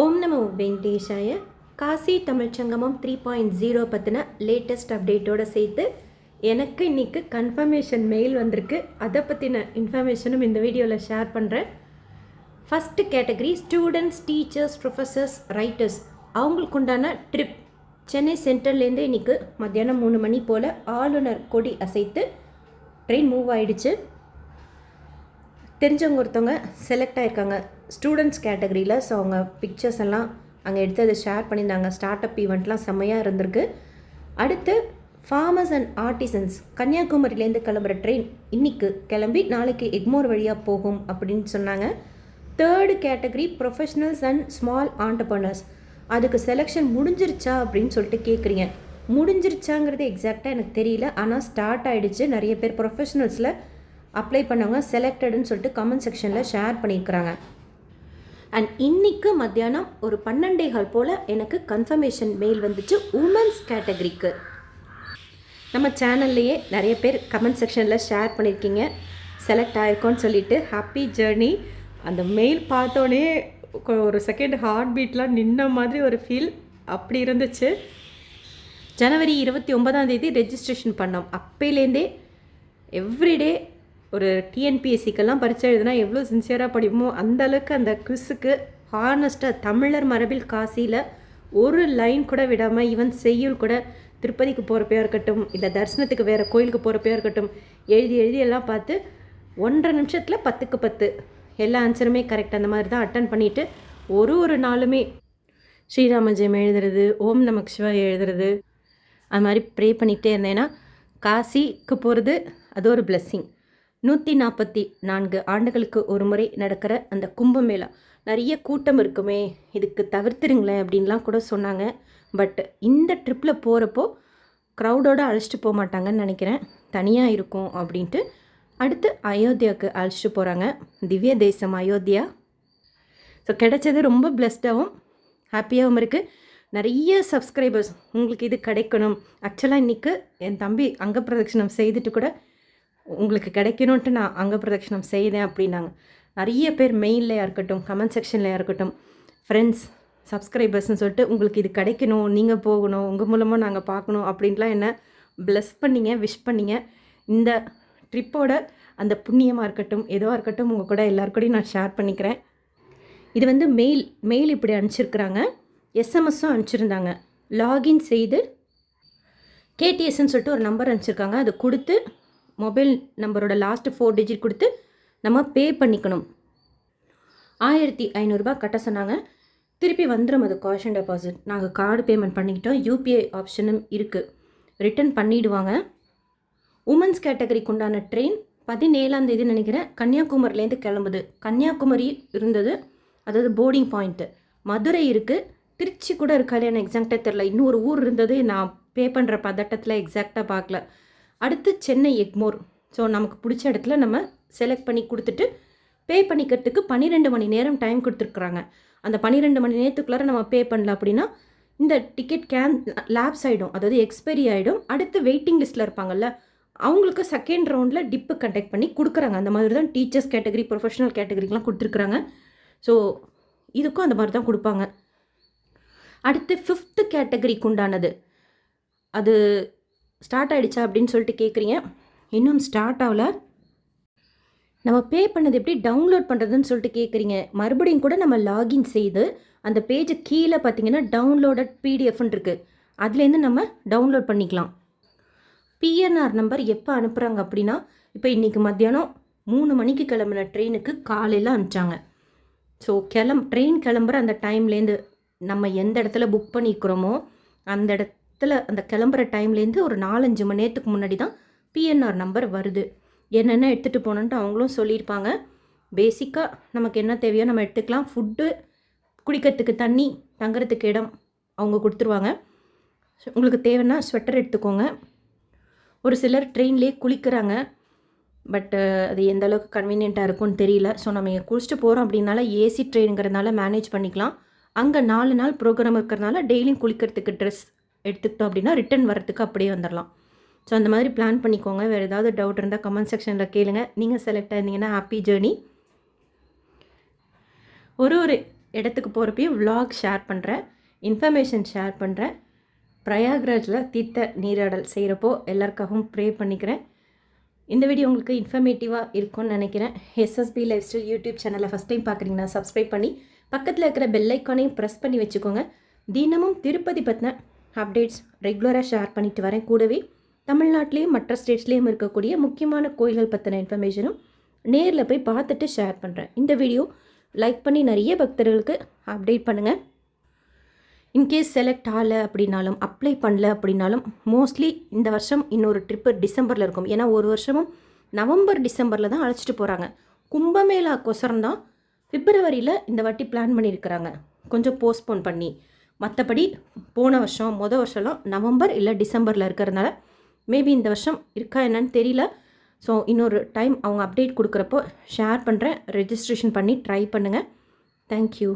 ஓம் நமோ வெங்கடேஷாய. Kashi Tamil Sangamam three point zero பற்றின latest அப்டேட்டோடு சேர்த்து எனக்கு இன்னைக்கு கன்ஃபர்மேஷன் மெயில் வந்திருக்கு. அதை பற்றின இன்ஃபர்மேஷனும் இந்த வீடியோவில் ஷேர் பண்ணுறேன் first category students teachers professors writers அவங்களுக்கு உண்டான ட்ரிப் சென்னை சென்ட்ரல்லேருந்து இன்றைக்கி மத்தியானம் மூணு மணி போல் ஆளுநர் கொடி அசைத்து ட்ரெயின் மூவ் ஆகிடுச்சு தெரிஞ்சவங்க ஒருத்தவங்க செலக்ட் ஆகிருக்காங்க ஸ்டூடெண்ட்ஸ் கேட்டகரியில் ஸோ அவங்க பிக்சர்ஸ் எல்லாம் அங்கே எடுத்து அதை ஷேர் பண்ணியிருந்தாங்க. ஸ்டார்ட் அப் ஈவெண்ட்லாம் செம்மையாக இருந்திருக்கு. அடுத்து ஃபார்மர்ஸ் அண்ட் ஆர்டிசன்ஸ் கன்னியாகுமரியிலேருந்து கிளம்புற ட்ரெயின் இன்னைக்கு கிளம்பி நாளைக்கு எக்மோர் வழியாக போகும் அப்படின்னு சொன்னாங்க. Third category professionals and small entrepreneurs அதுக்கு செலெக்ஷன் முடிஞ்சிருச்சா அப்படின்னு சொல்லிட்டு கேட்குறீங்க முடிஞ்சிருச்சாங்கிறது எக்ஸாக்டாக எனக்கு தெரியல. ஆனால் ஸ்டார்ட் ஆகிடுச்சு நிறைய பேர் ப்ரொஃபஷனல்ஸில் அப்ளை பண்ணவங்க செலக்டடுன்னு சொல்லிட்டு கமெண்ட் செக்ஷனில் ஷேர் பண்ணியிருக்கிறாங்க அண்ட் இன்னைக்கு மத்தியானம் ஒரு பன்னெண்டேகால் போல் எனக்கு கன்ஃபர்மேஷன் மெயில் வந்துச்சு உமன்ஸ் கேட்டகரிக்கு நம்ம சேனல்லையே நிறைய பேர் கமெண்ட் செக்ஷனில் ஷேர் பண்ணியிருக்கீங்க செலக்ட் ஆயிருக்கோன்னு சொல்லிட்டு ஹாப்பி ஜேர்னி அந்த மெயில் பார்த்தோன்னே ஒரு செகண்ட் ஹார்ட் பீட்லாம் நின்ன மாதிரி ஒரு ஃபீல் அப்படி இருந்துச்சு. ஜனவரி இருபத்தி ஒன்பதாம் தேதி ரெஜிஸ்ட்ரேஷன் பண்ணோம். அப்போலேருந்தே எவ்ரிடே ஒரு டிஎன்பிஎஸ்சிக்கெல்லாம் பரீட்சை எழுதுனா எவ்வளோ சின்சியராக படிப்போமோ அந்த அளவுக்கு அந்த குவிஸுக்கு ஹானஸ்ட்டாக தமிழர் மரபில் காசியில் ஒரு லைன் கூட விடாமல் ஈவன் செய்யுள் கூட திருப்பதிக்கு போகிறப்பையாக இருக்கட்டும் இல்லை தரிசனத்துக்கு வேறு கோயிலுக்கு போகிறப்பையா இருக்கட்டும் எழுதி எழுதி எல்லாம் பார்த்து ஒன்றரை நிமிஷத்தில் பத்துக்கு பத்து. எல்லா ஆன்சருமே கரெக்ட் அந்த மாதிரி தான் அட்டன் பண்ணிவிட்டு ஒரு ஒரு நாளுமே ஸ்ரீராம ஜெயம் எழுதுறது ஓம் நமக் சிவா எழுதுறது. அது மாதிரி ப்ரே பண்ணிகிட்டே இருந்தேன்னா காசிக்கு போகிறது அது ஒரு பிளெஸ்ஸிங் நூற்றி நாற்பத்தி நான்கு ஆண்டுகளுக்கு ஒரு முறை நடக்கிற அந்த கும்பமேளா. நிறைய கூட்டம் இருக்குமே இதுக்கு தவிர்த்துருங்களேன் அப்படின்லாம் கூட சொன்னாங்க. பட் இந்த ட்ரிப்பில் போகிறப்போ க்ரௌடோடு அழைச்சிட்டு போக மாட்டாங்கன்னு நினைக்கிறேன். தனியாக இருக்கும் அப்படின்ட்டு அடுத்து அயோத்தியாவுக்கு அழைச்சிட்டு போகிறாங்க திவ்ய தேசம் அயோத்தியா. ஸோ கிடைச்சது ரொம்ப பிளஸ்டாகவும் ஹாப்பியாகவும் இருக்குது நிறைய சப்ஸ்கிரைபர்ஸ் உங்களுக்கு இது கிடைக்கணும். ஆக்சுவலாக இன்றைக்கி என் தம்பி அங்க பிரதட்சணம் செய்துட்டு கூட உங்களுக்கு கிடைக்கணுன்ட்டு நான் அங்க பிரதட்சணம் செய்தேன் அப்படின்னாங்க. நிறைய பேர் மெயில்லையா இருக்கட்டும் கமெண்ட் செக்ஷன்லையாக இருக்கட்டும் ஃப்ரெண்ட்ஸ் சப்ஸ்கிரைபர்ஸ்னு சொல்லிட்டு உங்களுக்கு இது கிடைக்கணும் நீங்கள் போகணும் உங்கள் மூலமாக நாங்கள் பார்க்கணும் அப்படின்லாம் என்ன ப்ளஸ் பண்ணீங்க விஷ் பண்ணிங்க. இந்த ட்ரிப்போட அந்த புண்ணியமாக இருக்கட்டும் எதுவாக இருக்கட்டும் உங்கள் கூட எல்லாருக்கூடையும் நான் ஷேர் பண்ணிக்கிறேன். இது வந்து மெயில் மெயில் இப்படி அனுப்பிச்சிருக்கிறாங்க. எஸ்எம்எஸும் அனுப்பிச்சிருந்தாங்க. லாகின் செய்து கேடிஎஸ்ன்னு சொல்லிட்டு ஒரு நம்பர் அனுப்பிச்சிருக்காங்க. அதை கொடுத்து மொபைல் நம்பரோட லாஸ்ட் ஃபோர் டிஜிட் கொடுத்து நம்ம பே பண்ணிக்கணும். ஆயிரத்தி ஐநூறுரூபா கட்ட சொன்னாங்க. திருப்பி வந்துடும் அது காஷன் டெபாசிட் நாங்கள் கார்டு பேமெண்ட் பண்ணிக்கிட்டோம். யூபிஐ ஆப்ஷனும் இருக்குது ரிட்டர்ன் பண்ணிடுவாங்க. உமன்ஸ் கேட்டகரிக்கு உண்டான ட்ரெயின் பதினேழாம் தேதி நினைக்கிறேன். கன்னியாகுமரிலேருந்து கிளம்புது. கன்னியாகுமரி இருந்தது. அதாவது போர்டிங் பாயிண்ட்டு மதுரை இருக்குது திருச்சி கூட இருக்காது எனக்கு எக்ஸாக்டாக தெரில இன்னொரு ஊர் இருந்தது. நான் பே பண்ணுற பதட்டத்தில் எக்ஸாக்டாக பார்க்கல. அடுத்து சென்னை எக்மோர். ஸோ நமக்கு பிடிச்ச இடத்துல நம்ம செலக்ட் பண்ணி கொடுத்துட்டு பே பண்ணிக்கிறதுக்கு பன்னிரெண்டு மணி நேரம் டைம் கொடுத்துருக்குறாங்க. அந்த பன்னிரெண்டு மணி நேரத்துக்குள்ளார நம்ம பே பண்ணல அப்படின்னா இந்த டிக்கெட் கேன் லேப்ஸ் ஆகிடும் அதாவது எக்ஸ்பைரி ஆகிடும் அடுத்து வெயிட்டிங் லிஸ்ட்டில் இருப்பாங்கல்ல அவங்களுக்கு செகண்ட் ரவுண்டில் டிப்பு கண்டக்ட் பண்ணி கொடுக்குறாங்க. அந்த மாதிரி தான் டீச்சர்ஸ் கேட்டகரி ப்ரொஃபஷனல் கேட்டகரிக்கெலாம் கொடுத்துருக்குறாங்க. ஸோ இதுக்கும் அந்த மாதிரி தான் கொடுப்பாங்க. அடுத்து ஃபிஃப்த்து கேட்டகரிக்கு உண்டானது. அது ஸ்டார்ட் ஆகிடுச்சா அப்படின்னு சொல்லிட்டு கேட்குறீங்க இன்னும் ஸ்டார்ட் ஆகல. நம்ம பே பண்ணது எப்படி டவுன்லோட் பண்ணுறதுன்னு சொல்லிட்டு கேட்குறீங்க மறுபடியும் கூட நம்ம லாகின் செய்து அந்த பேஜ் கீழே பார்த்தீங்கன்னா டவுன்லோடட் பிடிஎஃப்னு இருக்குது அதுலேருந்து நம்ம டவுன்லோட் பண்ணிக்கலாம். பிஎன்ஆர் நம்பர் எப்போ அனுப்புகிறாங்க அப்படின்னா இப்போ இன்றைக்கி மத்தியானம் மூணு மணிக்கு கிளம்புன ட்ரெயினுக்கு காலையில் அனுப்பிச்சாங்க. ஸோ கிளம் ட்ரெயின் கிளம்புற அந்த டைம்லேருந்து நம்ம எந்த இடத்துல புக் பண்ணிக்கிறோமோ அந்த இடத்துல அந்த கிளம்புற டைம்லேருந்து ஒரு நாலஞ்சு மணி நேரத்துக்கு முன்னாடி தான் பிஎன்ஆர் நம்பர் வருது. என்னென்ன எடுத்துகிட்டு போகணுன்ட்டு அவங்களும் சொல்லியிருப்பாங்க. பேசிக்காக நமக்கு என்ன தேவையோ நம்ம எடுத்துக்கலாம். ஃபுட்டு குடிக்கிறதுக்கு தண்ணி தங்குறதுக்கு இடம் அவங்க கொடுத்துருவாங்க. உங்களுக்கு தேவைன்னா ஸ்வெட்டர் எடுத்துக்கோங்க. ஒரு சிலர் ட்ரெயின்லேயே குளிக்கிறாங்க. பட்டு அது எந்த அளவுக்கு கன்வீனியண்ட்டாக இருக்கும்னு தெரியல. ஸோ நம்ம இங்கே குளிச்சுட்டு போகிறோம் அப்படின்னால ஏசி ட்ரெயினுங்கிறதுனால மேனேஜ் பண்ணிக்கலாம். அங்கே நாலு நாள் ப்ரோக்ராம் இருக்கிறதுனால டெய்லியும் குளிக்கிறதுக்கு ட்ரெஸ் எடுத்துக்கிட்டோம் அப்படின்னா ரிட்டர்ன் வரத்துக்கு அப்படியே வந்துடலாம் ஸோ அந்த மாதிரி பிளான் பண்ணிக்கோங்க. வேறு ஏதாவது டவுட் இருந்தால் கமெண்ட் செக்ஷனில் கேளுங்க. நீங்கள் செலக்ட் ஆயிருந்தீங்கன்னா ஹாப்பி ஜேர்னி ஒரு ஒரு இடத்துக்கு போகிறப்பையும் விலாக் ஷேர் பண்ணுறேன் இன்ஃபர்மேஷன் ஷேர் பண்ணுறேன் பிரயாக்ராஜில் தீர்த்த நீராடல் செய்கிறப்போ எல்லாருக்காகவும் ப்ரே பண்ணிக்கிறேன். இந்த வீடியோ உங்களுக்கு இன்ஃபர்மேட்டிவாக இருக்கும்னு நினைக்கிறேன். எஸ்எஸ்பி லைஃப் ஸ்டைல் யூடியூப் சேனலை ஃபஸ்ட் டைம் பார்க்குறீங்கன்னா சப்ஸ்கிரைப் பண்ணி பக்கத்தில் இருக்கிற பெல் ஐக்கானையும் ப்ரெஸ் பண்ணி வச்சுக்கோங்க. தினமும் திருப்பதி பற்றின அப்டேட்ஸ் ரெகுலராக ஷேர் பண்ணிட்டு வரேன். கூடவே தமிழ்நாட்டிலையும் மற்ற ஸ்டேட்ஸ்லேயும் இருக்கக்கூடிய முக்கியமான கோயில்கள் பற்றின இன்ஃபர்மேஷனும் நேரில் போய் பார்த்துட்டு ஷேர் பண்ணுறேன் இந்த வீடியோ லைக் பண்ணி நிறைய பக்தர்களுக்கு அப்டேட் பண்ணுங்கள் இன்கேஸ் செலக்ட் ஆகலை அப்படின்னாலும் அப்ளை பண்ணல அப்படின்னாலும் மோஸ்ட்லி இந்த வருஷம் இன்னொரு ட்ரிப்பு டிசம்பரில் இருக்கும். ஏன்னா ஒரு வருஷமும் நவம்பர் டிசம்பரில் தான் அழைச்சிட்டு போகிறாங்க கும்பமேளாக்கோசரம் தான் பிப்ரவரியில் இந்த வாட்டி பிளான் பண்ணியிருக்கிறாங்க கொஞ்சம் போஸ்ட்போன் பண்ணி. மற்றபடி போன வருஷம் மொதல் வருஷம்லாம் நவம்பர் இல்லை டிசம்பரில் இருக்கிறதுனால மேபி இந்த வருஷம் இருக்கா என்னன்னு தெரியல. ஸோ இன்னொரு டைம் அவங்க அப்டேட் கொடுக்குறப்போ ஷேர் பண்ணுறேன் ரெஜிஸ்ட்ரேஷன் பண்ணி ட்ரை பண்ணுங்கள் தேங்க்யூ